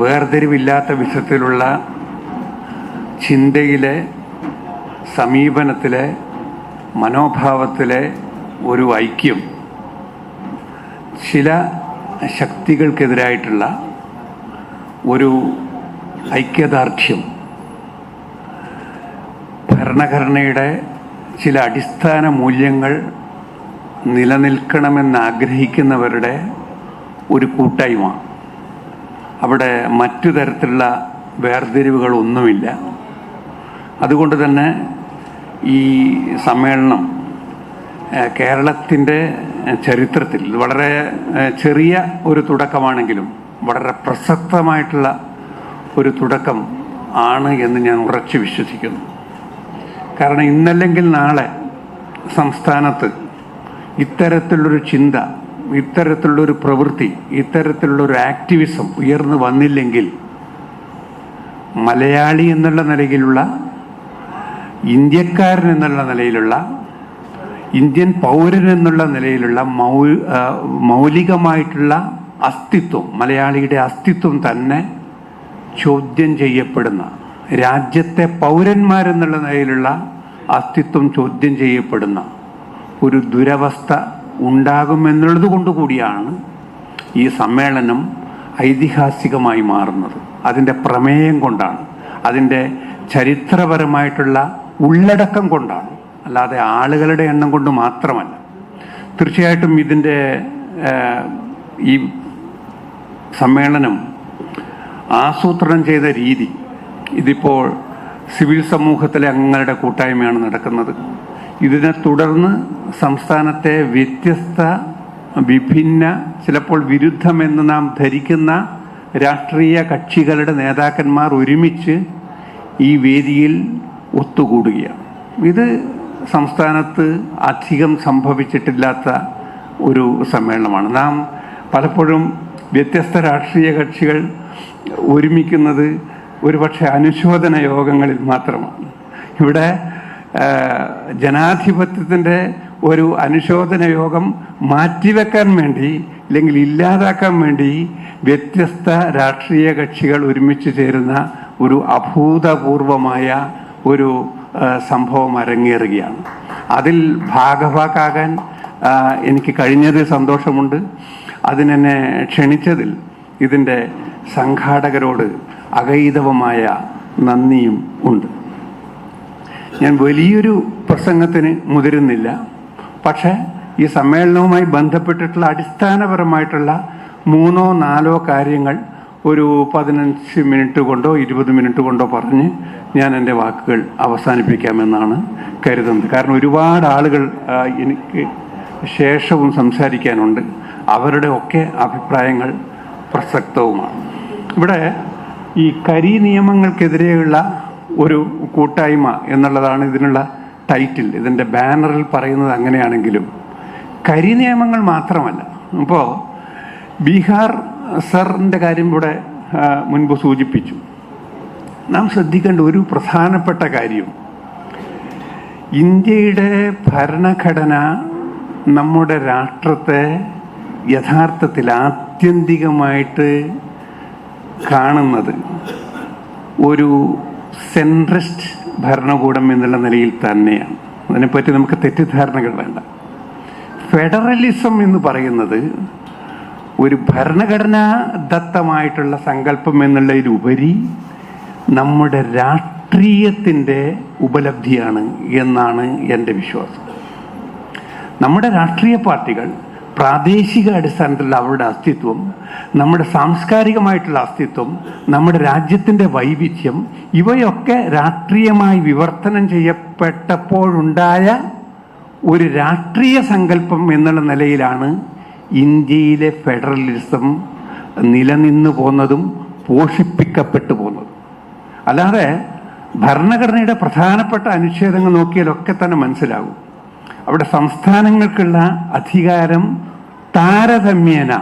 വേർതിരിവില്ലാത്ത വിധത്തിലുള്ള ചിന്തയിലെ സമീപനത്തിലെ മനോഭാവത്തിലെ ഒരു ഐക്യം ചില ശക്തികൾക്കെതിരായിട്ടുള്ള ഒരു ഐക്യദാർഢ്യം ഭരണഘടനയുടെ ചില അടിസ്ഥാന മൂല്യങ്ങൾ നിലനിൽക്കണമെന്ന് ആഗ്രഹിക്കുന്നവരുടെ ഒരു കൂട്ടായ്മ. അവിടെ മറ്റു തരത്തിലുള്ള വേർതിരിവുകളൊന്നുമില്ല. അതുകൊണ്ട് തന്നെ ഈ സമ്മേളനം കേരളത്തിന്റെ ചരിത്രത്തിൽ വളരെ ചെറിയ ഒരു തുടക്കമാണെങ്കിലും വളരെ പ്രസക്തമായിട്ടുള്ള ഒരു തുടക്കം ആണ് എന്ന് ഞാൻ ഉറച്ചു വിശ്വസിക്കുന്നു. കാരണം ഇന്നല്ലെങ്കിൽ നാളെ സംസ്ഥാനത്ത് ഇത്തരത്തിലുള്ളൊരു ചിന്ത ഇത്തരത്തിലുള്ളൊരു പ്രവൃത്തി ഇത്തരത്തിലുള്ള ഒരു ആക്ടിവിസം ഉയർന്നു വന്നില്ലെങ്കിൽ മലയാളി എന്നുള്ള നിലയിലുള്ള ഇന്ത്യക്കാരൻ എന്നുള്ള നിലയിലുള്ള ഇന്ത്യൻ പൗരൻ എന്നുള്ള നിലയിലുള്ള മൗ മൗലികമായിട്ടുള്ള അസ്തിത്വം മലയാളിയുടെ അസ്തിത്വം തന്നെ ചോദ്യം ചെയ്യപ്പെടുന്ന രാജ്യത്തെ പൗരന്മാരെന്നുള്ള നിലയിലുള്ള അസ്തിത്വം ചോദ്യം ചെയ്യപ്പെടുന്ന ഒരു ദുരവസ്ഥ ഉണ്ടാകുമെന്നുള്ളത് കൊണ്ട് കൂടിയാണ് ഈ സമ്മേളനം ഐതിഹാസികമായി മാറുന്നത്. അതിന്റെ പ്രമേയം കൊണ്ടാണ്. അതിന്റെ ചരിത്രപരമായിട്ടുള്ള ഉള്ളടക്കം കൊണ്ടാണ്. അല്ലാതെ ആളുകളുടെ എണ്ണം കൊണ്ട് മാത്രമല്ല. തീർച്ചയായിട്ടും ഇതിന്റെ ഈ സമ്മേളനം ആസൂത്രണം ചെയ്ത രീതി ഇതിപ്പോൾ സിവിൽ സമൂഹത്തിലെ അംഗങ്ങളുടെ കൂട്ടായ്മയാണ് നടക്കുന്നത്. ഇതിനെ തുടർന്ന് സംസ്ഥാനത്തെ വ്യത്യസ്ത വിഭിന്ന ചിലപ്പോൾ വിരുദ്ധമെന്ന് നാം ധരിക്കുന്ന രാഷ്ട്രീയ കക്ഷികളുടെ നേതാക്കന്മാർ ഒരുമിച്ച് ഈ വേദിയിൽ ഒത്തുകൂടുകയാണ്. ഇത് സംസ്ഥാനത്ത് അധികം സംഭവിച്ചിട്ടില്ലാത്ത ഒരു സമ്മേളനമാണ്. നാം പലപ്പോഴും വ്യത്യസ്ത രാഷ്ട്രീയ കക്ഷികൾ ഒരുമിക്കുന്നത് ഒരുപക്ഷെ അനുശോചന യോഗങ്ങളിൽ മാത്രമാണ്. ഇവിടെ ജനാധിപത്യത്തിന്റെ ഒരു അനുശോചന യോഗം മാറ്റിവെക്കാൻ വേണ്ടി അല്ലെങ്കിൽ ഇല്ലാതാക്കാൻ വേണ്ടി വ്യത്യസ്ത രാഷ്ട്രീയ കക്ഷികൾ ഒരുമിച്ച് ചേരുന്ന ഒരു അഭൂതപൂർവമായ ഒരു സംഭവം അരങ്ങേറുകയാണ്. അതിൽ ഭാഗഭാക്കാകാൻ എനിക്ക് കഴിഞ്ഞതിൽ സന്തോഷമുണ്ട്. അതിനെന്നെ ക്ഷണിച്ചതിൽ ഇതിന്റെ സംഘാടകരോട് അഗൈതവമായ നന്ദിയും ഉണ്ട്. ഞാൻ വലിയൊരു പ്രസംഗത്തിന് മുതിരുന്നില്ല. പക്ഷേ ഈ സമ്മേളനവുമായി ബന്ധപ്പെട്ടിട്ടുള്ള അടിസ്ഥാനപരമായിട്ടുള്ള മൂന്നോ നാലോ കാര്യങ്ങൾ ഒരു പതിനഞ്ച് മിനിറ്റ് കൊണ്ടോ ഇരുപത് മിനിറ്റ് കൊണ്ടോ പറഞ്ഞ് ഞാൻ എന്റെ വാക്കുകൾ അവസാനിപ്പിക്കാമെന്നാണ് കരുതുന്നത്. കാരണം ഒരുപാട് ആളുകൾ എനിക്ക് ശേഷവും സംസാരിക്കാനുണ്ട്. അവരുടെ ഒക്കെ അഭിപ്രായങ്ങൾ പ്രസക്തവുമാണ്. ഇവിടെ ഈ കരി നിയമങ്ങൾക്കെതിരെയുള്ള ഒരു കൂട്ടായ്മ എന്നുള്ളതാണ് ഇതിനുള്ള ടൈറ്റിൽ ഇതിന്റെ ബാനറിൽ പറയുന്നത് അങ്ങനെയാണെങ്കിലും കരി നിയമങ്ങൾ മാത്രമല്ല. ഇപ്പോൾ ബീഹാർ സറിന്റെ കാര്യം ഇവിടെ മുൻപ് സൂചിപ്പിച്ചു. നാം ശ്രദ്ധിക്കേണ്ട ഒരു പ്രധാനപ്പെട്ട കാര്യം. ഇന്ത്യയുടെ ഭരണഘടന നമ്മുടെ രാഷ്ട്രത്തെ യഥാർത്ഥത്തിൽ ആത്യന്തികമായിട്ട് കാണുന്നത് ഒരു സെൻട്രിസ്റ്റ് ഭരണകൂടം എന്നുള്ള നിലയിൽ തന്നെയാണ്. അതിനെപ്പറ്റി നമുക്ക് തെറ്റിദ്ധാരണകൾ വേണ്ട. ഫെഡറലിസം എന്ന് പറയുന്നത് ഒരു ഭരണഘടനാ ദത്തമായിട്ടുള്ള സങ്കല്പം എന്നുള്ളതിലുപരി നമ്മുടെ രാഷ്ട്രീയത്തിന്റെ ഉപലബ്ധിയാണ് എന്നാണ് എന്റെ വിശ്വാസം. നമ്മുടെ രാഷ്ട്രീയ പാർട്ടികൾ പ്രാദേശിക അടിസ്ഥാനത്തിലുള്ള അവരുടെ അസ്തിത്വം നമ്മുടെ സാംസ്കാരികമായിട്ടുള്ള അസ്തിത്വം നമ്മുടെ രാജ്യത്തിന്റെ വൈവിധ്യം ഇവയൊക്കെ രാഷ്ട്രീയമായി വിവർത്തനം ചെയ്യപ്പെട്ടപ്പോഴുണ്ടായ ഒരു രാഷ്ട്രീയ സങ്കല്പം എന്നുള്ള നിലയിലാണ് ഇന്ത്യയിലെ ഫെഡറലിസം നിലനിന്നു പോന്നതും പോഷിപ്പിക്കപ്പെട്ടു പോന്നതും. അല്ലാതെ ഭരണഘടനയുടെ പ്രധാനപ്പെട്ട അനുച്ഛേദങ്ങൾ നോക്കിയാലൊക്കെ തന്നെ മനസ്സിലാകും. അവിടെ സംസ്ഥാനങ്ങൾക്കുള്ള അധികാരം താരതമ്യേന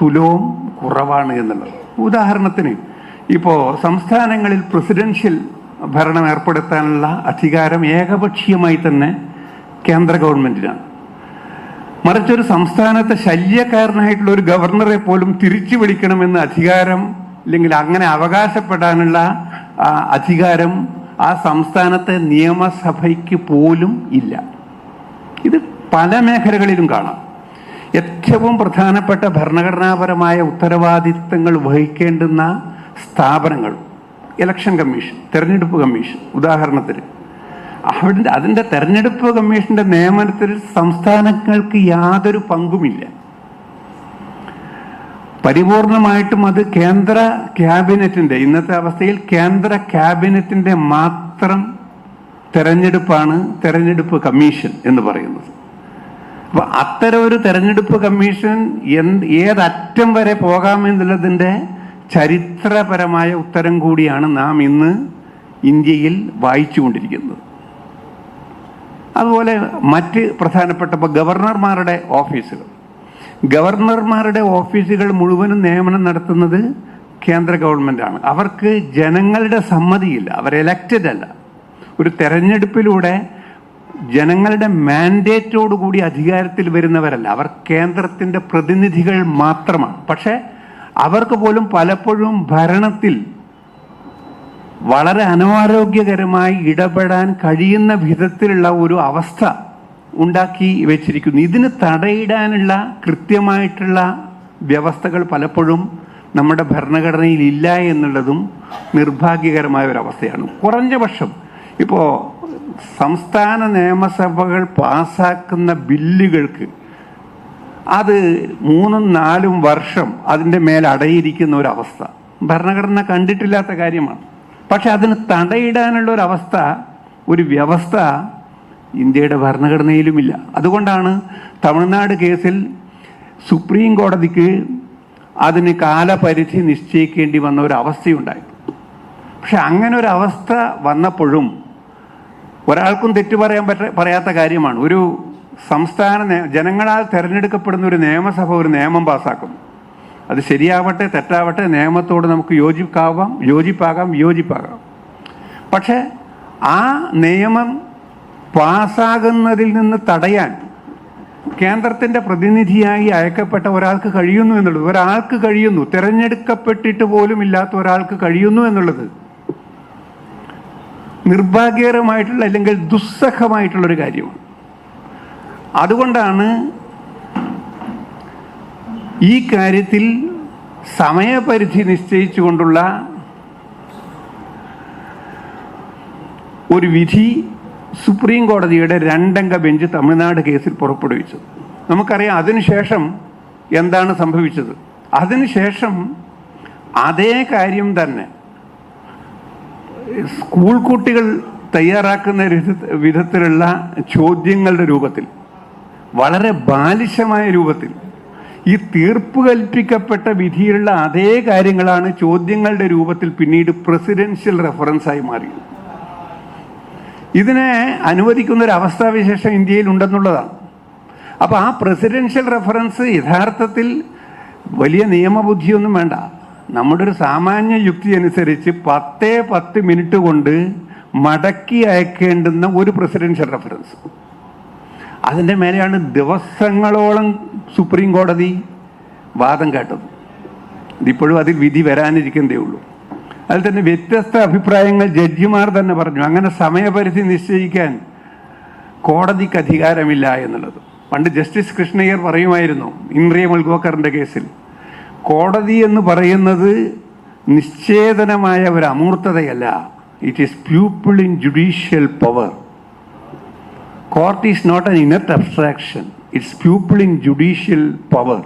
തുലവും കുറവാണ് എന്നുള്ളത്. ഉദാഹരണത്തിന് ഇപ്പോൾ സംസ്ഥാനങ്ങളിൽ പ്രസിഡൻഷ്യൽ ഭരണം ഏർപ്പെടുത്താനുള്ള അധികാരം ഏകപക്ഷീയമായി തന്നെ കേന്ദ്ര ഗവൺമെന്റിനാണ്. മറിച്ചൊരു സംസ്ഥാനത്തെ ശല്യക്കാരനായിട്ടുള്ള ഒരു ഗവർണറെ പോലും തിരിച്ചു വിളിക്കണമെന്ന് അധികാരം അല്ലെങ്കിൽ അങ്ങനെ അവകാശപ്പെടാനുള്ള അധികാരം ആ സംസ്ഥാനത്തെ നിയമസഭയ്ക്ക് പോലും ഇല്ല. ഇത് പല മേഖലകളിലും കാണാം. ഏറ്റവും പ്രധാനപ്പെട്ട ഭരണഘടനാപരമായ ഉത്തരവാദിത്തങ്ങൾ വഹിക്കേണ്ടുന്ന സ്ഥാപനങ്ങൾ ഇലക്ഷൻ കമ്മീഷൻ തെരഞ്ഞെടുപ്പ് കമ്മീഷൻ ഉദാഹരണത്തിന് അവിടെ അതിന്റെ തെരഞ്ഞെടുപ്പ് കമ്മീഷന്റെ നിയമനത്തിൽ സംസ്ഥാനങ്ങൾക്ക് യാതൊരു പങ്കുമില്ല. പരിപൂർണമായിട്ടും അത് കേന്ദ്ര ക്യാബിനറ്റിന്റെ ഇന്നത്തെ അവസ്ഥയിൽ കേന്ദ്ര ക്യാബിനറ്റിന്റെ മാത്രം തെരഞ്ഞെടുപ്പാണ് തെരഞ്ഞെടുപ്പ് കമ്മീഷൻ എന്ന് പറയുന്നത്. അപ്പൊ അത്തരം ഒരു തെരഞ്ഞെടുപ്പ് കമ്മീഷൻ എന്ത് ഏതറ്റം വരെ പോകാമെന്നുള്ളതിന്റെ ചരിത്രപരമായ ഉത്തരം കൂടിയാണ് നാം ഇന്ന് ഇന്ത്യയിൽ വായിച്ചുകൊണ്ടിരിക്കുന്നത്. അതുപോലെ മറ്റ് പ്രധാനപ്പെട്ട ഇപ്പോൾ ഗവർണർമാരുടെ ഓഫീസുകൾ. ഗവർണർമാരുടെ ഓഫീസുകൾ മുഴുവനും നിയമനം നടത്തുന്നത് കേന്ദ്ര ഗവൺമെന്റാണ് അവർക്ക് ജനങ്ങളുടെ സമ്മതിയില്ല. അവർ എലക്റ്റഡ് അല്ല. ഒരു തെരഞ്ഞെടുപ്പിലൂടെ ജനങ്ങളുടെ മാൻഡേറ്റോടു കൂടി അധികാരത്തിൽ വരുന്നവരല്ല. അവർ കേന്ദ്രത്തിന്റെ പ്രതിനിധികൾ മാത്രമാണ്. പക്ഷേ അവർക്ക് പോലും പലപ്പോഴും ഭരണത്തിൽ വളരെ അനാരോഗ്യകരമായി ഇടപെടാൻ കഴിയുന്ന വിധത്തിലുള്ള ഒരു അവസ്ഥ ഉണ്ടാക്കി വെച്ചിരിക്കുന്നു. ഇതിന് തടയിടാനുള്ള കൃത്യമായിട്ടുള്ള വ്യവസ്ഥകൾ പലപ്പോഴും നമ്മുടെ ഭരണഘടനയിൽ ഇല്ല എന്നുള്ളതും നിർഭാഗ്യകരമായ ഒരു അവസ്ഥയാണ്. കുറഞ്ഞ പക്ഷം ഇപ്പോൾ സംസ്ഥാന നിയമസഭകൾ പാസാക്കുന്ന ബില്ലുകൾക്ക് അത് മൂന്നും നാലും വർഷം അതിന്റെ മേൽ അടയിരിക്കുന്ന ഒരു അവസ്ഥ ഭരണഘടന കണ്ടിട്ടില്ലാത്ത കാര്യമാണ്. പക്ഷെ അതിന് തടയിടാനുള്ള ഒരു അവസ്ഥ ഒരു വ്യവസ്ഥ ഇന്ത്യയുടെ ഭരണഘടനയിലുമില്ല. അതുകൊണ്ടാണ് തമിഴ്നാട് കേസിൽ സുപ്രീം കോടതിക്ക് അതിന് കാലപരിധി നിശ്ചയിക്കേണ്ടി വന്ന ഒരു അവസ്ഥയുണ്ടായി പക്ഷെ അങ്ങനെ ഒരു അവസ്ഥ വന്നപ്പോഴും ഒരാൾക്കും തെറ്റു പറയാൻ പറ്റ പറയാത്ത കാര്യമാണ്. ഒരു സംസ്ഥാന ജനങ്ങളാൽ തിരഞ്ഞെടുക്കപ്പെടുന്ന ഒരു നിയമസഭ ഒരു നിയമം പാസ്സാക്കുന്നു അത് ശരിയാവട്ടെ തെറ്റാവട്ടെ നിയമത്തോട് നമുക്ക് യോജിക്കാവാം യോജിപ്പാകാം യോജിപ്പാകാം പക്ഷേ ആ നിയമം പാസ്സാകുന്നതിൽ നിന്ന് തടയാൻ കേന്ദ്രത്തിന്റെ പ്രതിനിധിയായി അയക്കപ്പെട്ട ഒരാൾക്ക് കഴിയുന്നു എന്നുള്ളത് ഒരാൾക്ക് കഴിയുന്നു തിരഞ്ഞെടുക്കപ്പെട്ടിട്ട് പോലും ഇല്ലാത്ത ഒരാൾക്ക് കഴിയുന്നു എന്നുള്ളത് നിർഭാഗ്യകരമായിട്ടുള്ള അല്ലെങ്കിൽ ദുസ്സഹമായിട്ടുള്ളൊരു കാര്യമാണ്. അതുകൊണ്ടാണ് ഈ കാര്യത്തിൽ സമയപരിധി നിശ്ചയിച്ചുകൊണ്ടുള്ള ഒരു വിധി സുപ്രീം കോടതിയുടെ രണ്ടംഗ ബെഞ്ച് തമിഴ്നാട് കേസിൽ പുറപ്പെടുവിച്ചു നമുക്കറിയാം അതിനുശേഷം എന്താണ് സംഭവിച്ചത്? അതിനുശേഷം അതേ കാര്യം തന്നെ സ്കൂൾ കുട്ടികൾ തയ്യാറാക്കുന്ന വിധത്തിലുള്ള ചോദ്യങ്ങളുടെ രൂപത്തിൽ വളരെ ബാലിശമായ രൂപത്തിൽ ഈ തീർപ്പ് കൽപ്പിക്കപ്പെട്ട വിധിയിലുള്ള അതേ കാര്യങ്ങളാണ് ചോദ്യങ്ങളുടെ രൂപത്തിൽ പിന്നീട് പ്രസിഡൻഷ്യൽ റെഫറൻസായി മാറിയത്. ഇതിനെ അനുവദിക്കുന്ന ഒരു അവസ്ഥാവിശേഷം ഇന്ത്യയിൽ ഉണ്ടെന്നുള്ളതാണ്. അപ്പോൾ ആ പ്രസിഡൻഷ്യൽ റെഫറൻസ് യഥാർത്ഥത്തിൽ വലിയ നിയമബുദ്ധിയൊന്നും വേണ്ട. നമ്മുടെ ഒരു സാമാന്യ യുക്തി അനുസരിച്ച് പത്തേ പത്ത് മിനിറ്റ് കൊണ്ട് മടക്കി അയക്കേണ്ടുന്ന ഒരു പ്രസിഡൻഷ്യൽ റെഫറൻസ് അതിന്റെ മേലെയാണ് ദിവസങ്ങളോളം സുപ്രീം കോടതി വാദം കേട്ടത്. ഇതിപ്പോഴും അതിൽ വിധി വരാനിരിക്കുന്നതേ ഉള്ളൂ. അതിൽ തന്നെ വ്യത്യസ്ത അഭിപ്രായങ്ങൾ ജഡ്ജിമാർ തന്നെ പറഞ്ഞു. അങ്ങനെ സമയപരിധി നിശ്ചയിക്കാൻ കോടതിക്ക് അധികാരമില്ല എന്നുള്ളത്. പണ്ട് ജസ്റ്റിസ് കൃഷ്ണയ്യർ പറയുമായിരുന്നു ഇന്ദ്രിയ മൽഗോക്കറിന്റെ കേസിൽ കോടതി എന്ന് പറയുന്നത് നിശ്ചേതനമായ ഒരു അമൂർത്തതയല്ല. It is people in judicial power court is not an inert abstraction it's people in judicial power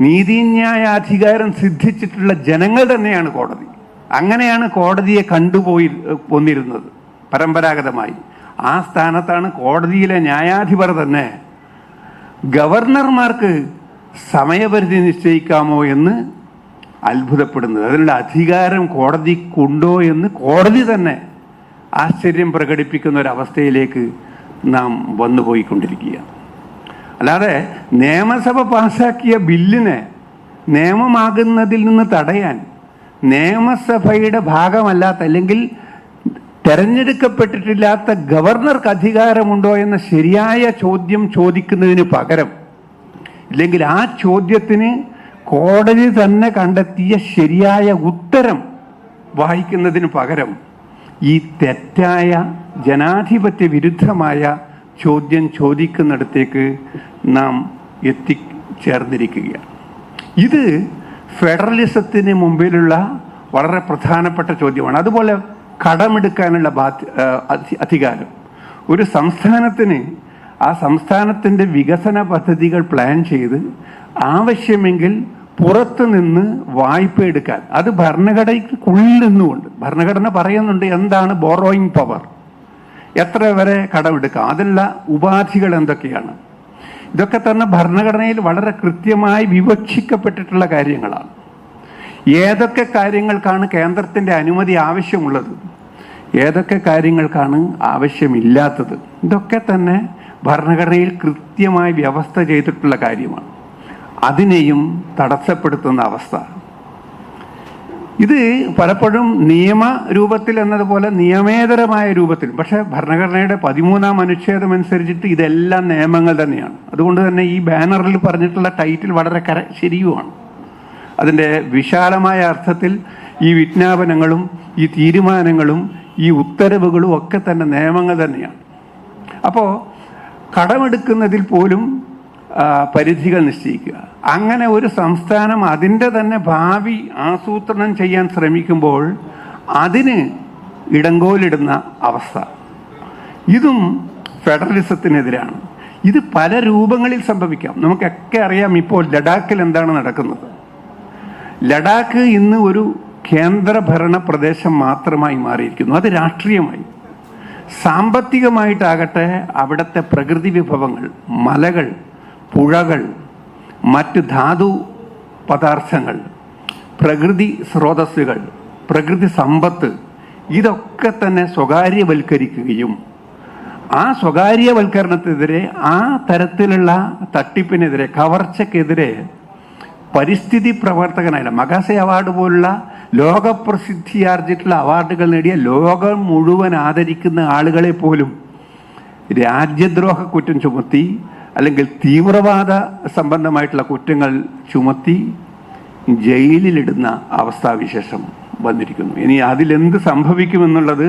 നീതിന്യായ അധികാരം സിദ്ധിച്ചിട്ടുള്ള ജനങ്ങൾ തന്നെയാണ് കോടതി. അങ്ങനെയാണ് കോടതിയെ കണ്ടുപോയി വന്നിരുന്നത് പരമ്പരാഗതമായി. ആ സ്ഥാനത്താണ് കോടതിയിലെ ന്യായാധിപർ തന്നെ. ഗവർണർമാർക്ക് സമയപരിധി നിശ്ചയിക്കാമോ എന്ന് അത്ഭുതപ്പെടുന്നത്. അതിനുള്ള അധികാരം കോടതിക്കുണ്ടോ എന്ന് കോടതി തന്നെ ആശ്ചര്യം പ്രകടിപ്പിക്കുന്ന ഒരവസ്ഥയിലേക്ക് നാം വന്നുപോയിക്കൊണ്ടിരിക്കുകയാണ് അല്ലാതെ നിയമസഭ പാസാക്കിയ ബില്ലിനെ നിയമമാകുന്നതിൽ നിന്ന് തടയാൻ നിയമസഭയുടെ ഭാഗമല്ലാത്ത അല്ലെങ്കിൽ തെരഞ്ഞെടുക്കപ്പെട്ടിട്ടില്ലാത്ത ഗവർണർക്ക് അധികാരമുണ്ടോ എന്ന ശരിയായ ചോദ്യം ചോദിക്കുന്നതിന് പകരം ഇല്ലെങ്കിൽ ആ ചോദ്യത്തിന് കോടതി തന്നെ കണ്ടെത്തിയ ശരിയായ ഉത്തരം വായിക്കുന്നതിന് പകരം ഈ തെറ്റായ ജനാധിപത്യ വിരുദ്ധമായ ചോദ്യം ചോദിക്കുന്നിടത്തേക്ക് നാം എത്തിച്ചേർന്നിരിക്കുകയാണ്. ഇത് ഫെഡറലിസത്തിന് മുമ്പിലുള്ള വളരെ പ്രധാനപ്പെട്ട ചോദ്യമാണ്. അതുപോലെ കടമെടുക്കാനുള്ള ബാധ്യ അധികാരം. ഒരു സംസ്ഥാനത്തിന് ആ സംസ്ഥാനത്തിന്റെ വികസന പദ്ധതികൾ പ്ലാൻ ചെയ്ത് ആവശ്യമെങ്കിൽ പുറത്തു നിന്ന് വായ്പ എടുക്കാൻ. അത് ഭരണഘടനയ്ക്കുള്ളിൽ നിന്നുകൊണ്ട്. ഭരണഘടന പറയുന്നുണ്ട് എന്താണ് ബോറോയിങ് പവർ എത്ര വരെ കടമെടുക്കാം? അതല്ല ഉപാധികൾ എന്തൊക്കെയാണ്? ഇതൊക്കെ തന്നെ ഭരണഘടനയിൽ വളരെ കൃത്യമായി വിവക്ഷിക്കപ്പെട്ടിട്ടുള്ള കാര്യങ്ങളാണ്. ഏതൊക്കെ കാര്യങ്ങൾക്കാണ് കേന്ദ്രത്തിന്റെ അനുമതി ആവശ്യമുള്ളത്? ഏതൊക്കെ കാര്യങ്ങൾക്കാണ് ആവശ്യമില്ലാത്തത്? ഇതൊക്കെ തന്നെ ഭരണഘടനയിൽ കൃത്യമായി വ്യവസ്ഥ ചെയ്തിട്ടുള്ള കാര്യമാണ്. അതിനെയും തടസ്സപ്പെടുത്തുന്ന അവസ്ഥ. ഇത് പലപ്പോഴും നിയമ രൂപത്തിൽ എന്നതുപോലെ നിയമേതരമായ രൂപത്തിൽ പക്ഷേ ഭരണഘടനയുടെ പതിമൂന്നാം അനുച്ഛേദം അനുസരിച്ചിട്ട് ഇതെല്ലാം നിയമങ്ങൾ തന്നെയാണ്. അതുകൊണ്ട് തന്നെ ഈ ബാനറിൽ പറഞ്ഞിട്ടുള്ള ടൈറ്റിൽ വളരെ കര ശരിയുമാണ്. അതിന്റെ വിശാലമായ അർത്ഥത്തിൽ ഈ വിജ്ഞാപനങ്ങളും ഈ തീരുമാനങ്ങളും ഈ ഉത്തരവുകളും ഒക്കെ തന്നെ നിയമങ്ങൾ തന്നെയാണ്. അപ്പോൾ കടമെടുക്കുന്നതിൽ പോലും പരിധികൾ നിശ്ചയിക്കുക. അങ്ങനെ ഒരു സംസ്ഥാനം അതിന്റെ തന്നെ ഭാവി ആസൂത്രണം ചെയ്യാൻ ശ്രമിക്കുമ്പോൾ അതിന് ഇടങ്കോലിടുന്ന അവസ്ഥ. ഇതും ഫെഡറലിസത്തിനെതിരാണ്. ഇത് പല രൂപങ്ങളിൽ സംഭവിക്കാം. നമുക്കൊക്കെ അറിയാം ഇപ്പോൾ ലഡാക്കിൽ എന്താണ് നടക്കുന്നത്. ലഡാക്ക് ഇന്ന് ഒരു കേന്ദ്രഭരണ പ്രദേശം മാത്രമായി മാറിയിരിക്കുന്നു. അത് രാഷ്ട്രീയമായി. സാമ്പത്തികമായിട്ടാകട്ടെ അവിടുത്തെ പ്രകൃതി വിഭവങ്ങൾ മലകൾ പുഴകൾ മറ്റ് ധാതു പദാർത്ഥങ്ങൾ പ്രകൃതി സ്രോതസ്സുകൾ പ്രകൃതി സമ്പത്ത് ഇതൊക്കെ തന്നെ സ്വകാര്യവൽക്കരിക്കുകയും ആ സ്വകാര്യവൽക്കരണത്തിനെതിരെ ആ തരത്തിലുള്ള തട്ടിപ്പിനെതിരെ കവർച്ചക്കെതിരെ പരിസ്ഥിതി പ്രവർത്തകനായ മകാസെ അവാർഡ് പോലുള്ള ലോകപ്രസിദ്ധിയാർജിച്ചിട്ടുള്ള അവാർഡുകൾ നേടിയ ലോകം മുഴുവൻ ആദരിക്കുന്ന ആളുകളെ പോലും രാജ്യദ്രോഹ കുറ്റം ചുമത്തി അല്ലെങ്കിൽ തീവ്രവാദ സംബന്ധമായിട്ടുള്ള കുറ്റങ്ങൾ ചുമത്തി ജയിലിലിടുന്ന അവസ്ഥാവിശേഷം വന്നിരിക്കുന്നു. ഇനി അതിലെന്ത് സംഭവിക്കുമെന്നുള്ളത്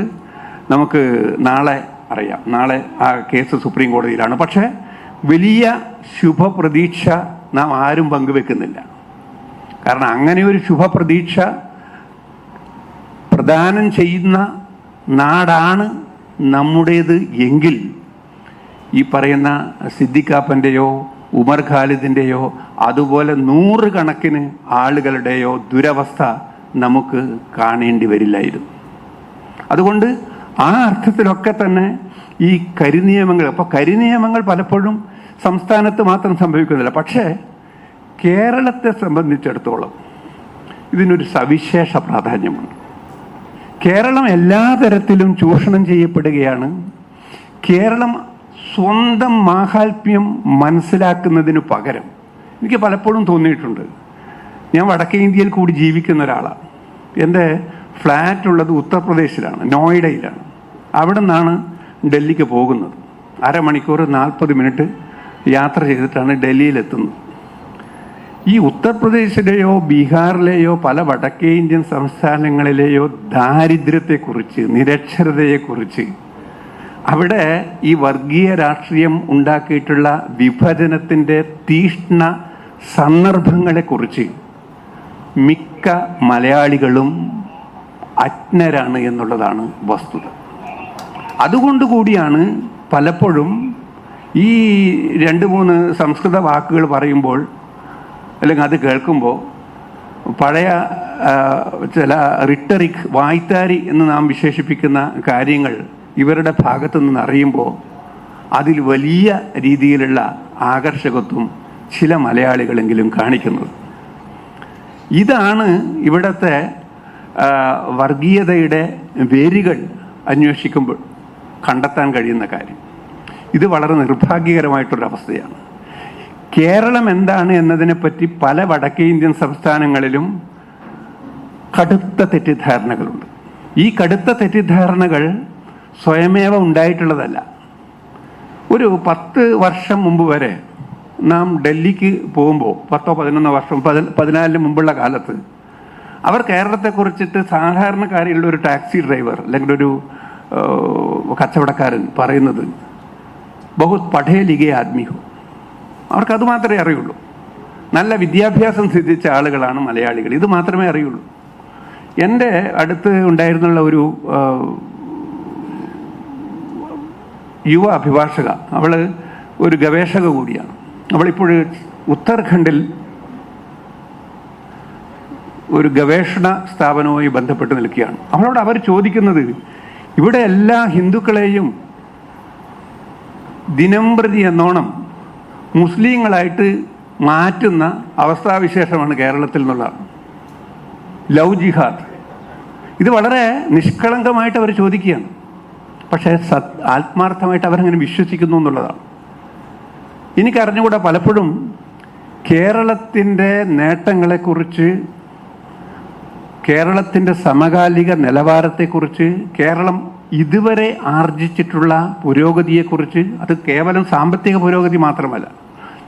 നമുക്ക് നാളെ അറിയാം. നാളെ ആ കേസ് സുപ്രീം കോടതിയിലാണ്. പക്ഷേ വലിയ ശുഭപ്രതീക്ഷ നാം ആരും പങ്കുവെക്കുന്നില്ല. കാരണം അങ്ങനെ ഒരു ശുഭപ്രതീക്ഷ പ്രദാനം ചെയ്യുന്ന നാടാണ് നമ്മുടേത് എങ്കിൽ ഈ പറയുന്ന സിദ്ദിഖാപ്പന്റെയോ ഉമർ ഖാലിദിന്റെയോ അതുപോലെ നൂറുകണക്കിന് ആളുകളുടെയോ ദുരവസ്ഥ നമുക്ക് കാണേണ്ടി വരില്ലായിരുന്നു. അതുകൊണ്ട് ആ അർത്ഥത്തിലൊക്കെ തന്നെ ഈ കരിനിയമങ്ങൾ അപ്പോൾ കരിനിയമങ്ങൾ പലപ്പോഴും സംസ്ഥാനത്ത് മാത്രം സംഭവിക്കുന്നില്ല. പക്ഷേ കേരളത്തെ സംബന്ധിച്ചിടത്തോളം ഇതിനൊരു സവിശേഷ പ്രാധാന്യമുണ്ട്. കേരളം എല്ലാ തരത്തിലും ചൂഷണം ചെയ്യപ്പെടുകയാണ്. കേരളം സ്വന്തം മാഹാത്മ്യം മനസ്സിലാക്കുന്നതിന് പകരം എനിക്ക് പലപ്പോഴും തോന്നിയിട്ടുണ്ട്. ഞാൻ വടക്കേ ഇന്ത്യയിൽ കൂടി ജീവിക്കുന്ന ഒരാളാണ്. എന്റെ ഫ്ലാറ്റ് ഉള്ളത് ഉത്തർപ്രദേശിലാണ് നോയിഡയിലാണ്. അവിടെ നിന്നാണ് ഡൽഹിക്ക് പോകുന്നത്. അരമണിക്കൂർ നാൽപ്പത് മിനിറ്റ് യാത്ര ചെയ്തിട്ടാണ് ഡൽഹിയിലെത്തുന്നത്. ഈ ഉത്തർപ്രദേശിലെയോ ബീഹാറിലെയോ പല വടക്കേ ഇന്ത്യൻ സംസ്ഥാനങ്ങളിലെയോ ദാരിദ്ര്യത്തെക്കുറിച്ച് നിരക്ഷരതയെക്കുറിച്ച് അവിടെ ഈ വർഗീയ രാഷ്ട്രീയം ഉണ്ടാക്കിയിട്ടുള്ള വിഭജനത്തിന്റെ തീഷ്ണ സന്ദർഭങ്ങളെക്കുറിച്ച് മിക്ക മലയാളികളും അജ്ഞരാണ് എന്നുള്ളതാണ് വസ്തുത. അതുകൊണ്ട് കൂടിയാണ് പലപ്പോഴും ഈ രണ്ട് മൂന്ന് സംസ്കൃത വാക്കുകൾ പറയുമ്പോൾ അല്ലെങ്കിൽ അത് കേൾക്കുമ്പോൾ പഴയ ചില റിട്ടറിക് വായ്ത്താരി എന്ന് നാം വിശേഷിപ്പിക്കുന്ന കാര്യങ്ങൾ ഇവരുടെ ഭാഗത്തു നിന്ന് അറിയുമ്പോൾ അതിൽ വലിയ രീതിയിലുള്ള ആകർഷകത്വം ചില മലയാളികളെങ്കിലും കാണിക്കുന്നത്. ഇതാണ് ഇവിടുത്തെ വർഗീയതയുടെ വേരുകൾ അന്വേഷിക്കുമ്പോൾ കണ്ടെത്താൻ കഴിയുന്ന കാര്യം. ഇത് വളരെ നിർഭാഗ്യകരമായിട്ടൊരവസ്ഥയാണ്. കേരളം എന്താണ് എന്നതിനെപ്പറ്റി പല വടക്കേ ഇന്ത്യൻ സംസ്ഥാനങ്ങളിലും കടുത്ത തെറ്റിദ്ധാരണകളുണ്ട്. ഈ കടുത്ത തെറ്റിദ്ധാരണകൾ സ്വയമേവ ഉണ്ടായിട്ടുള്ളതല്ല. ഒരു പത്ത് വർഷം മുമ്പ് വരെ നാം ഡൽഹിക്ക് പോകുമ്പോൾ പത്തോ പതിനൊന്നോ വർഷം പതി- പതിനാലിന് മുമ്പുള്ള കാലത്ത് അവർ കേരളത്തെ കുറിച്ചിട്ട് സാധാരണക്കാരിലുള്ള ഒരു ടാക്സി ഡ്രൈവർ അല്ലെങ്കിൽ ഒരു കച്ചവടക്കാരൻ പറയുന്നത് ബഹുത് പഠേ ലിഖേ ആദ്മി അവർക്ക് അത് മാത്രമേ അറിയുള്ളൂ. നല്ല വിദ്യാഭ്യാസം സിദ്ധിച്ച ആളുകളാണ് മലയാളികൾ. ഇത് മാത്രമേ അറിയുള്ളൂ. എന്റെ അടുത്ത് ഉണ്ടായിരുന്നുള്ള ഒരു യുവ അഭിഭാഷക അവൾ ഒരു ഗവേഷക കൂടിയാണ്. അവളിപ്പോഴ് ഉത്തർഖണ്ഡിൽ ഒരു ഗവേഷണ സ്ഥാപനവുമായി ബന്ധപ്പെട്ട് നിൽക്കുകയാണ്. അവളോട് അവർ ചോദിക്കുന്നത് ഇവിടെ എല്ലാ ഹിന്ദുക്കളെയും ദിനംപ്രതി എന്നോണം മുസ്ലിങ്ങളായിട്ട് മാറ്റുന്ന അവസ്ഥാവിശേഷമാണ് കേരളത്തിൽ നിന്നുള്ള ലവ് ജിഹാദ്. ഇത് വളരെ നിഷ്കളങ്കമായിട്ട് അവർ ചോദിക്കുകയാണ്. പക്ഷേ സത് ആത്മാർത്ഥമായിട്ട് അവരങ്ങനെ വിശ്വസിക്കുന്നു എന്നുള്ളതാണ്. എനിക്കറിഞ്ഞുകൂടാ പലപ്പോഴും കേരളത്തിന്റെ നേട്ടങ്ങളെക്കുറിച്ച് കേരളത്തിന്റെ സമകാലിക നിലവാരത്തെക്കുറിച്ച് കേരളം ഇതുവരെ ആർജിച്ചിട്ടുള്ള പുരോഗതിയെക്കുറിച്ച് അത് കേവലം സാമ്പത്തിക പുരോഗതി മാത്രമല്ല.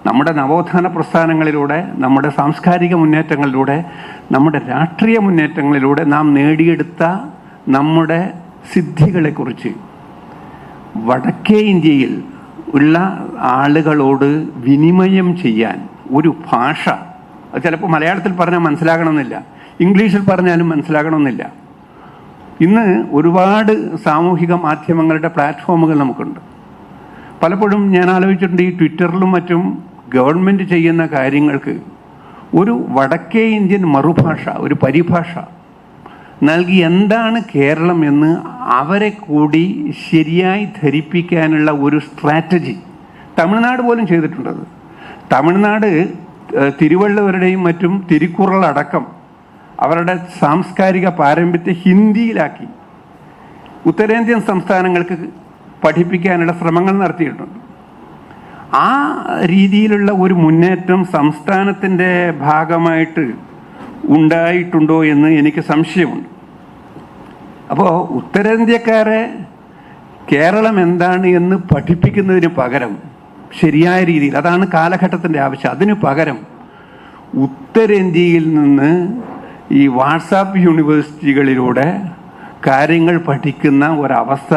നമ്മുടെ നവോത്ഥാന പ്രസ്ഥാനങ്ങളിലൂടെ നമ്മുടെ സാംസ്കാരിക മുന്നേറ്റങ്ങളിലൂടെ നമ്മുടെ രാഷ്ട്രീയ മുന്നേറ്റങ്ങളിലൂടെ നാം നേടിയെടുത്ത നമ്മുടെ സിദ്ധികളെക്കുറിച്ച്. വടക്കേ ഇന്ത്യയിൽ ഉള്ള ആളുകളോട് വിനിമയം ചെയ്യാൻ ഒരു ഭാഷ അത് ചിലപ്പോൾ മലയാളത്തിൽ പറഞ്ഞാൽ മനസ്സിലാകണമെന്നില്ല ഇംഗ്ലീഷിൽ പറഞ്ഞാലും മനസ്സിലാകണമെന്നില്ല. ഇന്ന് ഒരുപാട് സാമൂഹിക മാധ്യമങ്ങളുടെ പ്ലാറ്റ്ഫോമുകൾ നമുക്കുണ്ട്. പലപ്പോഴും ഞാൻ ആലോചിച്ചിട്ടുണ്ട് ഈ ട്വിറ്ററിലും മറ്റും ഗവൺമെന്റ് ചെയ്യുന്ന കാര്യങ്ങൾക്ക് ഒരു വടക്കേ ഇന്ത്യൻ മറുഭാഷ ഒരു പരിഭാഷ നൽകി എന്താണ് കേരളം എന്ന് അവരെ കൂടി ശരിയായി ധരിപ്പിക്കാനുള്ള ഒരു സ്ട്രാറ്റജി തമിഴ്നാട് പോലും ചെയ്തിട്ടുണ്ടത്. തമിഴ്നാട് തിരുവള്ളുവരുടെയും മറ്റും തിരുക്കുറളടക്കം അവരുടെ സാംസ്കാരിക പാരമ്പര്യത്തെ ഹിന്ദിയിലാക്കി ഉത്തരേന്ത്യൻ സംസ്ഥാനങ്ങൾക്ക് പഠിപ്പിക്കാനുള്ള ശ്രമങ്ങൾ നടത്തിയിട്ടുണ്ട്. ആ രീതിയിലുള്ള ഒരു മുന്നേറ്റം സംസ്ഥാനത്തിന്റെ ഭാഗമായിട്ട് ഉണ്ടായിട്ടുണ്ടോ എന്ന് എനിക്ക് സംശയമുണ്ട്. അപ്പോൾ ഉത്തരേന്ത്യക്കാരെ കേരളം എന്താണ് എന്ന് പഠിപ്പിക്കുന്നതിന് പകരം ശരിയായ രീതിയിൽ അതാണ് കാലഘട്ടത്തിന്റെ ആവശ്യം. അതിന് പകരം ഉത്തരേന്ത്യയിൽ നിന്ന് ഈ വാട്സാപ്പ് യൂണിവേഴ്സിറ്റികളിലൂടെ കാര്യങ്ങൾ പഠിക്കുന്ന ഒരവസ്ഥ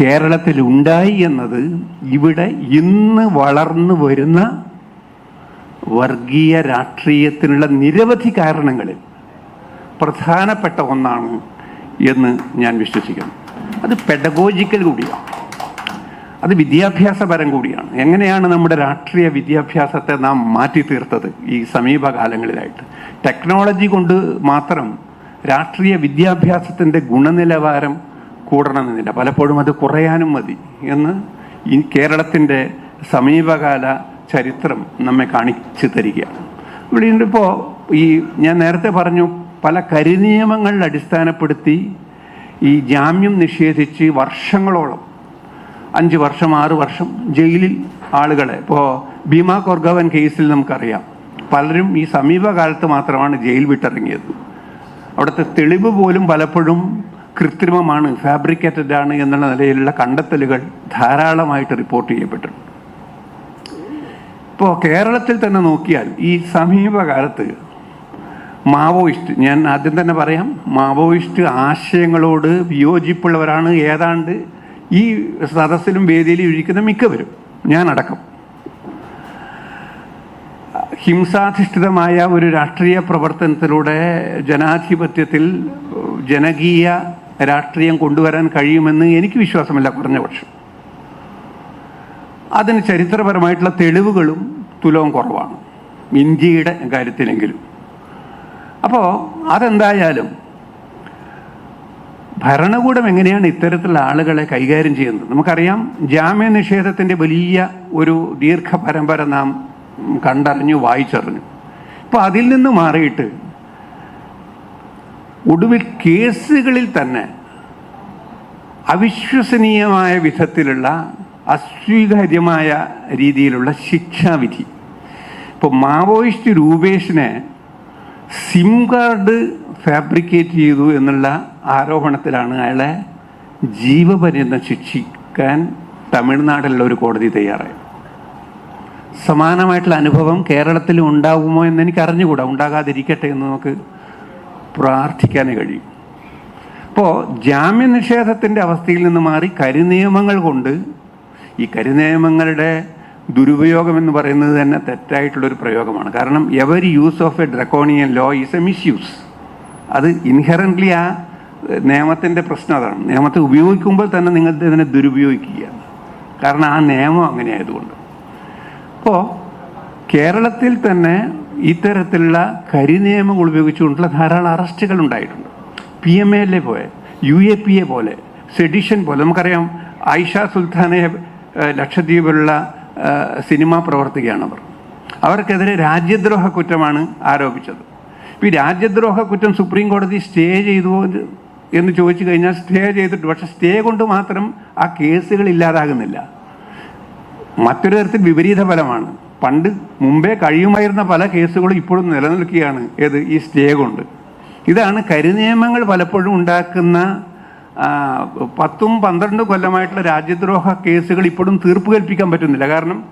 കേരളത്തിൽ ഉണ്ടായി എന്നത് ഇവിടെ ഇന്ന് വളർന്നു വരുന്ന വർഗീയ രാഷ്ട്രീയത്തിനുള്ള നിരവധി കാരണങ്ങളിൽ പ്രധാനപ്പെട്ട ഒന്നാണ് എന്ന് ഞാൻ വിശ്വസിക്കുന്നു. അത് പെഡഗോജിക്കൽ കൂടിയാണ്. അത് വിദ്യാഭ്യാസപരം കൂടിയാണ്. എങ്ങനെയാണ് നമ്മുടെ രാഷ്ട്രീയ വിദ്യാഭ്യാസത്തെ നാം മാറ്റി തീർത്തത് ഈ സമീപകാലങ്ങളിലായിട്ട്? ടെക്നോളജി കൊണ്ട് മാത്രം രാഷ്ട്രീയ വിദ്യാഭ്യാസത്തിന്റെ ഗുണനിലവാരം കൂടണമെന്നില്ല. പലപ്പോഴും അത് കുറയാനും മതി എന്ന് ഈ കേരളത്തിന്റെ സമീപകാല ചരിത്രം നമ്മെ കാണിച്ചു തരികയാണ്. ഇവിടെ ഇപ്പോൾ ഈ ഞാൻ നേരത്തെ പറഞ്ഞു പല കരിനിയമങ്ങളിൽ അടിസ്ഥാനപ്പെടുത്തി ഈ ജാമ്യം നിഷേധിച്ച് വർഷങ്ങളോളം അഞ്ച് വർഷം ആറ് വർഷം ജയിലിൽ ആളുകളെ ഇപ്പോൾ ഭീമ കൊർഗവൻ കേസിൽ നമുക്കറിയാം. പലരും ഈ സമീപകാലത്ത് മാത്രമാണ് ജയിൽ വിട്ടിറങ്ങിയത്. അവിടുത്തെ തെളിവ് പോലും പലപ്പോഴും കൃത്രിമമാണ് ഫാബ്രിക്കേറ്റഡ് ആണ് എന്നുള്ള നിലയിലുള്ള കണ്ടെത്തലുകൾ ധാരാളമായിട്ട് റിപ്പോർട്ട് ചെയ്യപ്പെട്ടിട്ടുണ്ട്. ഇപ്പോൾ കേരളത്തിൽ തന്നെ നോക്കിയാൽ ഈ സമീപകാലത്ത് മാവോയിസ്റ്റ് ഞാൻ ആദ്യം തന്നെ പറയാം മാവോയിസ്റ്റ് ആശയങ്ങളോട് വിയോജിപ്പുള്ളവരാണ് ഏതാണ്ട് ഈ സദസ്സിലും വേദിയിലും ഇരിക്കുന്ന മിക്കവരും ഞാൻ അടക്കം ഹിംസാധിഷ്ഠിതമായ ഒരു രാഷ്ട്രീയ പ്രവർത്തനത്തിലൂടെ ജനാധിപത്യത്തിൽ ജനകീയ രാഷ്ട്രീയം കൊണ്ടുവരാൻ കഴിയുമെന്ന് എനിക്ക് വിശ്വാസമില്ല കുറഞ്ഞ പക്ഷം അതിന് ചരിത്രപരമായിട്ടുള്ള തെളിവുകളും തുലവും കുറവാണ്. ഇന്ത്യയുടെ കാര്യത്തിലെങ്കിലും. അപ്പോൾ അതെന്തായാലും ഭരണകൂടം എങ്ങനെയാണ് ഇത്തരത്തിലുള്ള ആളുകളെ കൈകാര്യം ചെയ്യുന്നത്? നമുക്കറിയാം ജാമ്യ നിഷേധത്തിന്റെ വലിയ ഒരു ദീർഘ പരമ്പര നാം കണ്ടറിഞ്ഞു വായിച്ചറിഞ്ഞു. ഇപ്പോൾ അതിൽ നിന്ന് മാറിയിട്ട് ഒടുവിൽ കേസുകളിൽ തന്നെ അവിശ്വസനീയമായ വിധത്തിലുള്ള അസ്വീകാര്യമായ രീതിയിലുള്ള ശിക്ഷാവിധി. ഇപ്പോൾ മാവോയിസ്റ്റ് രൂപേഷിനെ സിം കാർഡ് ഫാബ്രിക്കേറ്റ് ചെയ്തു എന്നുള്ള ആരോപണത്തിലാണ് അയാളെ ജീവപര്യന്തം ശിക്ഷിക്കാൻ തമിഴ്നാട്ടിലുള്ള ഒരു കോടതി തയ്യാറായി സമാനമായിട്ടുള്ള അനുഭവം കേരളത്തിലും ഉണ്ടാകുമോ എന്ന് എനിക്ക് അറിഞ്ഞുകൂടാ ഉണ്ടാകാതിരിക്കട്ടെ എന്ന് നമുക്ക് പ്രാർത്ഥിക്കാനേ കഴിയും. അപ്പോൾ ജാമ്യ നിഷേധത്തിന്റെ അവസ്ഥയിൽ നിന്ന് മാറി കരിനിയമങ്ങൾ കൊണ്ട് ഈ കരിനിയമങ്ങളുടെ ദുരുപയോഗം എന്ന് പറയുന്നത് തന്നെ തെറ്റായിട്ടുള്ളൊരു പ്രയോഗമാണ്. കാരണം every use of a draconian law is a misuse അത് ഇൻഹറന്റ്ലി ആ നിയമത്തിന്റെ പ്രശ്നം അതാണ്. നിയമത്തെ ഉപയോഗിക്കുമ്പോൾ തന്നെ നിങ്ങൾ ഇതിനെ ദുരുപയോഗിക്കുകയാണ് കാരണം ആ നിയമം അങ്ങനെ ആയതുകൊണ്ട് അപ്പോൾ കേരളത്തിൽ തന്നെ ഇത്തരത്തിലുള്ള കരിനിയമങ്ങൾ ഉപയോഗിച്ചുകൊണ്ടുള്ള ധാരാളം അറസ്റ്റുകൾ ഉണ്ടായിട്ടുണ്ട്. പി എം എൽ എ പോലെ യു എ പി എ പോലെ സെഡിഷൻ പോലെ. നമുക്കറിയാം ആയിഷ സുൽത്താനെ ലക്ഷദ്വീപിലുള്ള സിനിമാ പ്രവർത്തകയാണ് അവർ. അവർക്കെതിരെ രാജ്യദ്രോഹ കുറ്റമാണ് ആരോപിച്ചത്. ഈ രാജ്യദ്രോഹ കുറ്റം സുപ്രീം കോടതി സ്റ്റേ ചെയ്തു എന്ന് ചോദിച്ചു കഴിഞ്ഞാൽ സ്റ്റേ ചെയ്തിട്ട് പക്ഷെ സ്റ്റേ കൊണ്ട് മാത്രം ആ കേസുകൾ ഇല്ലാതാകുന്നില്ല. മറ്റൊരു തരത്തിൽ വിപരീത ഫലമാണ്. പണ്ട് മുമ്പേ കഴിയുമായിരുന്ന പല കേസുകളും ഇപ്പോഴും നിലനിൽക്കുകയാണ്. ഏത്? ഈ സ്റ്റേ കൊണ്ട്. ഇതാണ് കരിനിയമങ്ങൾ പലപ്പോഴും ഉണ്ടാക്കുന്ന പത്തും പന്ത്രണ്ടും കൊല്ലമായിട്ടുള്ള രാജ്യദ്രോഹ കേസുകൾ ഇപ്പോഴും തീർപ്പ് കൽപ്പിക്കാൻ പറ്റുന്നില്ല. കാരണം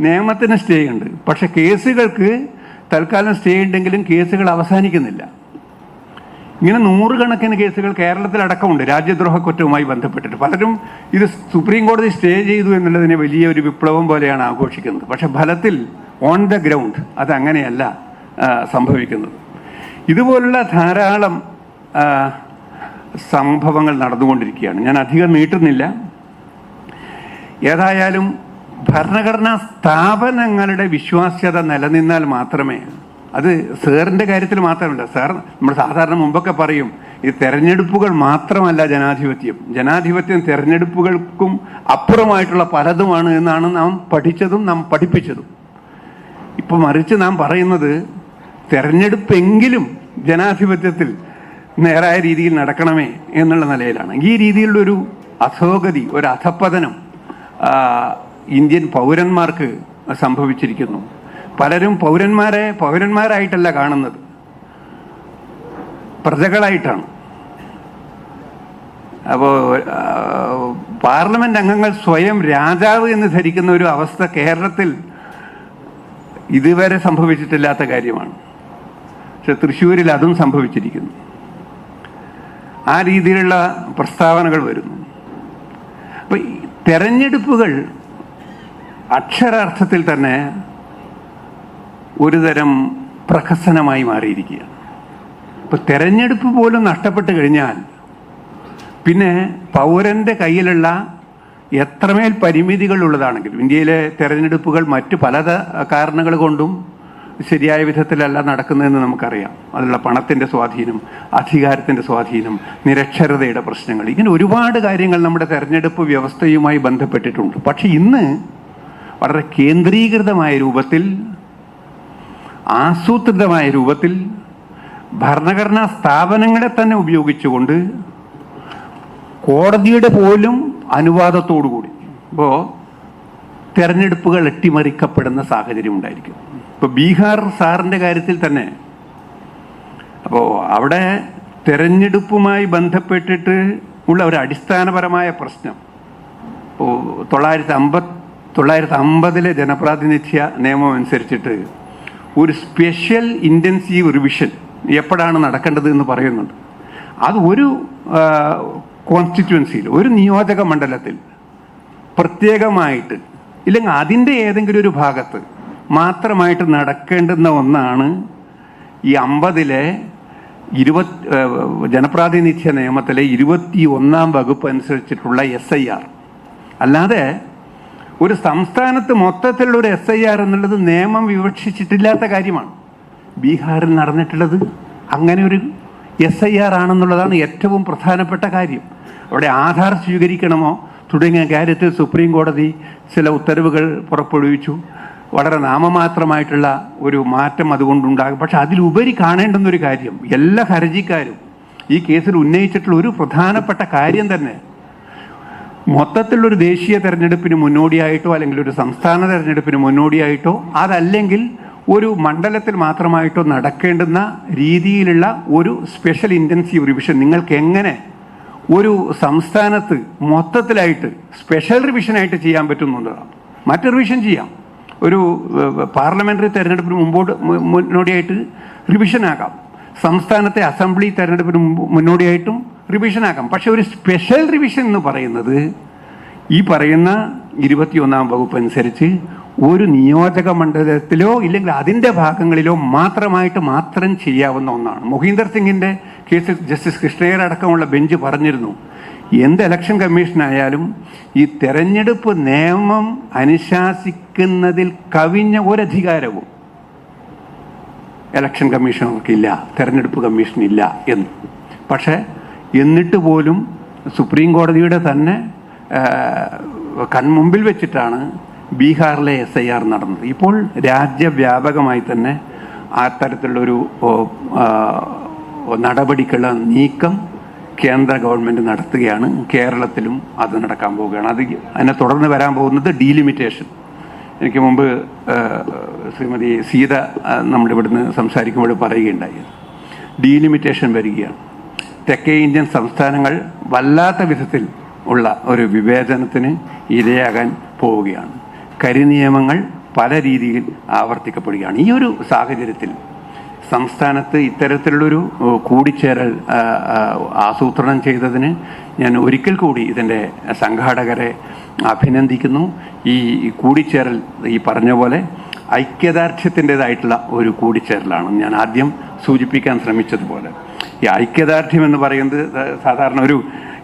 നിയമത്തിന് സ്റ്റേ ഉണ്ട്. പക്ഷെ കേസുകൾക്ക് തൽക്കാലം സ്റ്റേ ഉണ്ടെങ്കിലും കേസുകൾ അവസാനിക്കുന്നില്ല. ഇങ്ങനെ നൂറുകണക്കിന് കേസുകൾ കേരളത്തിലടക്കമുണ്ട്. രാജ്യദ്രോഹ കുറ്റവുമായി ബന്ധപ്പെട്ടിട്ട്. പലരും ഇത് സുപ്രീം കോടതി സ്റ്റേ ചെയ്തു എന്നുള്ളതിനെ വലിയ ഒരു വിപ്ലവം പോലെയാണ് ആഘോഷിക്കുന്നത്. പക്ഷെ ഫലത്തിൽ ഓൺ ദ ഗ്രൗണ്ട് അതങ്ങനെയല്ല സംഭവിക്കുന്നത്. ഇതുപോലുള്ള ധാരാളം സംഭവങ്ങൾ നടന്നുകൊണ്ടിരിക്കുകയാണ്. ഞാൻ അധികം നീട്ടുന്നില്ല. ഏതായാലും ഭരണഘടനാ സ്ഥാപനങ്ങളുടെ വിശ്വാസ്യത നിലനിന്നാൽ മാത്രമേ അത് സാറിന്റെ കാര്യത്തിൽ മാത്രമല്ല സാർ നമ്മൾ സാധാരണ മുമ്പൊക്കെ പറയും ഈ തെരഞ്ഞെടുപ്പുകൾ മാത്രമല്ല ജനാധിപത്യം. ജനാധിപത്യം തെരഞ്ഞെടുപ്പുകൾക്കും അപ്പുറമായിട്ടുള്ള പലതുമാണ് എന്നാണ് നാം പഠിച്ചതും നാം പഠിപ്പിച്ചതും. ഇപ്പൊ മറിച്ച് നാം പറയുന്നത് തെരഞ്ഞെടുപ്പെങ്കിലും ജനാധിപത്യത്തിൽ നേരായ രീതിയിൽ നടക്കണമേ എന്നുള്ള നിലയിലാണ്. ഈ രീതിയിലുള്ള ഒരു അധോഗതി ഒരു അധപ്പതനം ഇന്ത്യൻ പൗരന്മാർക്ക് സംഭവിച്ചിരിക്കുന്നു. പലരും പൗരന്മാരെ പൗരന്മാരായിട്ടല്ല കാണുന്നത്. പ്രജകളായിട്ടാണ്. അപ്പോൾ പാർലമെന്റ് അംഗങ്ങൾ സ്വയം രാജാവ് എന്ന് ധരിക്കുന്ന ഒരു അവസ്ഥ കേരളത്തിൽ ഇതുവരെ സംഭവിച്ചിട്ടില്ലാത്ത കാര്യമാണ്. പക്ഷെ തൃശ്ശൂരിൽ അതും സംഭവിച്ചിരിക്കുന്നു. ആ രീതിയിലുള്ള പ്രസ്താവനകൾ വരുന്നു. അപ്പൊ തെരഞ്ഞെടുപ്പുകൾ അക്ഷരാർത്ഥത്തിൽ തന്നെ ഒരുതരം പ്രഹസനമായി മാറിയിരിക്കുകയാണ് ഇപ്പൊ തെരഞ്ഞെടുപ്പ് പോലും നഷ്ടപ്പെട്ട് കഴിഞ്ഞാൽ പിന്നെ പൗരന്റെ കയ്യിലുള്ള എത്രമേൽ പരിമിതികൾ ഉള്ളതാണെങ്കിലും ഇന്ത്യയിലെ തെരഞ്ഞെടുപ്പുകൾ മറ്റ് പല കാരണങ്ങൾ കൊണ്ടും ശരിയായ വിധത്തിലല്ല നടക്കുന്നതെന്ന് നമുക്കറിയാം. അതിലുള്ള പണത്തിന്റെ സ്വാധീനം അധികാരത്തിന്റെ സ്വാധീനം നിരക്ഷരതയുടെ പ്രശ്നങ്ങൾ ഇങ്ങനെ ഒരുപാട് കാര്യങ്ങൾ നമ്മുടെ തെരഞ്ഞെടുപ്പ് വ്യവസ്ഥയുമായി ബന്ധപ്പെട്ടിട്ടുണ്ട്. പക്ഷെ ഇന്ന് വളരെ കേന്ദ്രീകൃതമായ രൂപത്തിൽ ആസൂത്രിതമായ രൂപത്തിൽ ഭരണഘടനാ സ്ഥാപനങ്ങളെ തന്നെ ഉപയോഗിച്ചുകൊണ്ട് കോടതിയുടെ പോലും അനുവാദത്തോടു കൂടി ഇപ്പോൾ തെരഞ്ഞെടുപ്പുകൾ അട്ടിമറിക്കപ്പെടുന്ന സാഹചര്യം ഉണ്ടായിരിക്കും. ഇപ്പോൾ ബീഹാർ സാറിന്റെ കാര്യത്തിൽ തന്നെ അപ്പോൾ അവിടെ തെരഞ്ഞെടുപ്പുമായി ബന്ധപ്പെട്ടിട്ട് ഉള്ള ഒരു അടിസ്ഥാനപരമായ പ്രശ്നം. ഇപ്പോൾ തൊള്ളായിരത്തി അമ്പത് തൊള്ളായിരത്തി അമ്പതിലെ ജനപ്രാതിനിധ്യ നിയമം അനുസരിച്ചിട്ട് ഒരു സ്പെഷ്യൽ ഇന്റൻസീവ് റിവിഷൻ എപ്പോഴാണ് നടക്കേണ്ടത് എന്ന് പറയുന്നുണ്ട്. അത് ഒരു കോൺസ്റ്റിറ്റ്യുവൻസിയിൽ ഒരു നിയോജക മണ്ഡലത്തിൽ പ്രത്യേകമായിട്ട് ഇല്ലെങ്കിൽ അതിന്റെ ഏതെങ്കിലും ഒരു ഭാഗത്ത് മാത്രമായിട്ട് നടക്കേണ്ടുന്ന ഒന്നാണ് ഈ അമ്പതിലെ ഇരുപത് ജനപ്രാതിനിധ്യ നിയമത്തിലെ ഇരുപത്തി ഒന്നാം വകുപ്പ് അനുസരിച്ചിട്ടുള്ള എസ് ഐ ആർ അല്ലാതെ ഒരു സംസ്ഥാനത്ത് മൊത്തത്തിലുള്ള ഒരു എസ് ഐ ആർ എന്നുള്ളത് നിയമം വിവക്ഷിച്ചിട്ടില്ലാത്ത കാര്യമാണ്. ബീഹാറിൽ നടന്നിട്ടുള്ളത് അങ്ങനെ ഒരു എസ് ഐ ആർ ആണെന്നുള്ളതാണ് ഏറ്റവും പ്രധാനപ്പെട്ട കാര്യം. അവിടെ ആധാർ സ്വീകരിക്കണമോ? തുടങ്ങിയ കാര്യത്തിൽ സുപ്രീം കോടതി ചില ഉത്തരവുകൾ പുറപ്പെടുവിച്ചു. വളരെ നാമമാത്രമായിട്ടുള്ള ഒരു മാറ്റം അതുകൊണ്ടുണ്ടാകും. പക്ഷെ അതിലുപരി കാണേണ്ടുന്നൊരു കാര്യം എല്ലാ ഹർജിക്കാരും ഈ കേസിൽ ഉന്നയിച്ചിട്ടുള്ള ഒരു പ്രധാനപ്പെട്ട കാര്യം തന്നെ മൊത്തത്തിലൊരു ദേശീയ തെരഞ്ഞെടുപ്പിന് മുന്നോടിയായിട്ടോ അല്ലെങ്കിൽ ഒരു സംസ്ഥാന തെരഞ്ഞെടുപ്പിന് മുന്നോടിയായിട്ടോ അതല്ലെങ്കിൽ ഒരു മണ്ഡലത്തിൽ മാത്രമായിട്ടോ നടക്കേണ്ടുന്ന രീതിയിലുള്ള ഒരു സ്പെഷ്യൽ ഇന്റൻസീവ് റിവിഷൻ നിങ്ങൾക്ക് എങ്ങനെ ഒരു സംസ്ഥാനത്ത് മൊത്തത്തിലായിട്ട് സ്പെഷ്യൽ റിവിഷനായിട്ട് ചെയ്യാൻ പറ്റുന്നുണ്ടോ? മറ്റു റിവിഷൻ ചെയ്യാം. ഒരു പാർലമെന്ററി തെരഞ്ഞെടുപ്പിന് മുമ്പോട്ട് മുന്നോടിയായിട്ട് റിവിഷനാകാം സംസ്ഥാനത്തെ അസംബ്ലി തെരഞ്ഞെടുപ്പിന് മുന്നോടിയായിട്ടും റിവിഷനാകാം പക്ഷെ ഒരു സ്പെഷ്യൽ റിവിഷൻ എന്ന് പറയുന്നത് ഈ പറയുന്ന ഇരുപത്തിയൊന്നാം വകുപ്പ് അനുസരിച്ച് ഒരു നിയോജക മണ്ഡലത്തിലോ ഇല്ലെങ്കിൽ അതിന്റെ ഭാഗങ്ങളിലോ മാത്രമായിട്ട് മാത്രം ചെയ്യാവുന്ന ഒന്നാണ്. മൊഹീന്ദർ സിംഗിന്റെ കേസിൽ ജസ്റ്റിസ് കൃഷ്ണയ്യർ അടക്കമുള്ള ബെഞ്ച് പറഞ്ഞിരുന്നു എന്ത് ഇലക്ഷൻ കമ്മീഷനായാലും ഈ തെരഞ്ഞെടുപ്പ് നിയമം അനുശാസിക്കുന്നതിൽ കവിഞ്ഞ ഒരധികാരവും ഇലക്ഷൻ കമ്മീഷണർക്കില്ല തെരഞ്ഞെടുപ്പ് കമ്മീഷനില്ല എന്ന്. പക്ഷേ എന്നിട്ട് പോലും സുപ്രീം കോടതിയുടെ തന്നെ കൺമുമ്പിൽ വെച്ചിട്ടാണ് ബീഹാറിലെ എസ് ഐ ആർ നടന്നത്. ഇപ്പോൾ രാജ്യവ്യാപകമായി തന്നെ ആ തരത്തിലുള്ളൊരു ആ, നടപടിക്കുള്ള നീക്കം കേന്ദ്ര ഗവൺമെന്റ് നടത്തുകയാണ്. കേരളത്തിലും അത് നടക്കാൻ പോവുകയാണ്. അത് അതിനെ തുടർന്ന് വരാൻ പോകുന്നത് ഡീലിമിറ്റേഷൻ. എനിക്ക് മുമ്പ് ശ്രീമതി സീത നമ്മളിവിടുന്ന് സംസാരിക്കുമ്പോൾ പറയുകയുണ്ടായി. ഡീലിമിറ്റേഷൻ വരികയാണ്. തെക്കേ ഇന്ത്യൻ സംസ്ഥാനങ്ങൾ വല്ലാത്ത വിധത്തിൽ ഉള്ള ഒരു വിവേചനത്തിന് ഇരയാകാൻ പോവുകയാണ്. കരിനിയമങ്ങൾ പല രീതിയിൽ ആവർത്തിക്കപ്പെടുകയാണ്. ഈ ഒരു സാഹചര്യത്തിൽ സംസ്ഥാനത്ത് ഇത്തരത്തിലുള്ളൊരു കൂടിച്ചേരൽ ആസൂത്രണം ചെയ്തതിന് ഞാൻ ഒരിക്കൽ കൂടി ഇതിന്റെ സംഘാടകരെ അഭിനന്ദിക്കുന്നു. ഈ കൂടിച്ചേരൽ ഈ പറഞ്ഞ പോലെ ഐക്യദാർഢ്യത്തിന്റെതായിട്ടുള്ള ഒരു കൂടിച്ചേരലാണ്. ഞാൻ ആദ്യം സൂചിപ്പിക്കാൻ ശ്രമിച്ചതുപോലെ. ഈ ഐക്യദാർഢ്യം എന്ന് പറയുന്നത് സാധാരണ ഒരു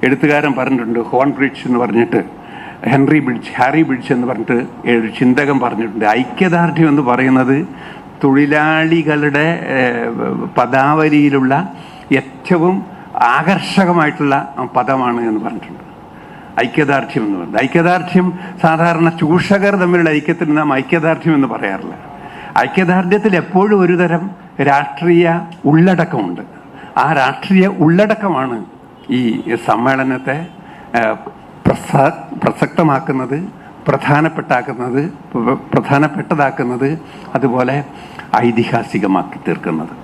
എഴുത്തുകാരൻ പറഞ്ഞിട്ടുണ്ട് ഹോൺ ബ്രിഡ്ജ് എന്ന് പറഞ്ഞിട്ട് ഹെൻറി ബ്രിഡ്ജ് ഹാരി ബ്രിഡ്ജ് എന്ന് പറഞ്ഞിട്ട് ഒരു ചിന്തകൻ പറഞ്ഞിട്ടുണ്ട്. ഐക്യദാർഢ്യം എന്ന് പറയുന്നത് തൊഴിലാളികളുടെ പദാവലിയിലുള്ള ഏറ്റവും ആകർഷകമായിട്ടുള്ള പദമാണ് എന്ന് പറഞ്ഞിട്ടുണ്ട്. ഐക്യദാർഢ്യം എന്ന് പറയുന്നത് ഐക്യദാർഢ്യം സാധാരണ ചൂഷകർ തമ്മിലുള്ള ഐക്യത്തിന് നാം ഐക്യദാർഢ്യം എന്ന് പറയാറില്ല. ഐക്യദാർഢ്യത്തിൽ എപ്പോഴും ഒരുതരം രാഷ്ട്രീയ ഉള്ളടക്കമുണ്ട്. ആ രാഷ്ട്രീയ ഉള്ളടക്കമാണ് ഈ സമ്മേളനത്തെ പ്രസ- പ്രസക്തമാക്കുന്നത് പ്രധാനപ്പെട്ടാക്കുന്നത് പ്രധാനപ്പെട്ടതാക്കുന്നത് അതുപോലെ ഐതിഹാസികമാക്കി തീർക്കുന്നത്.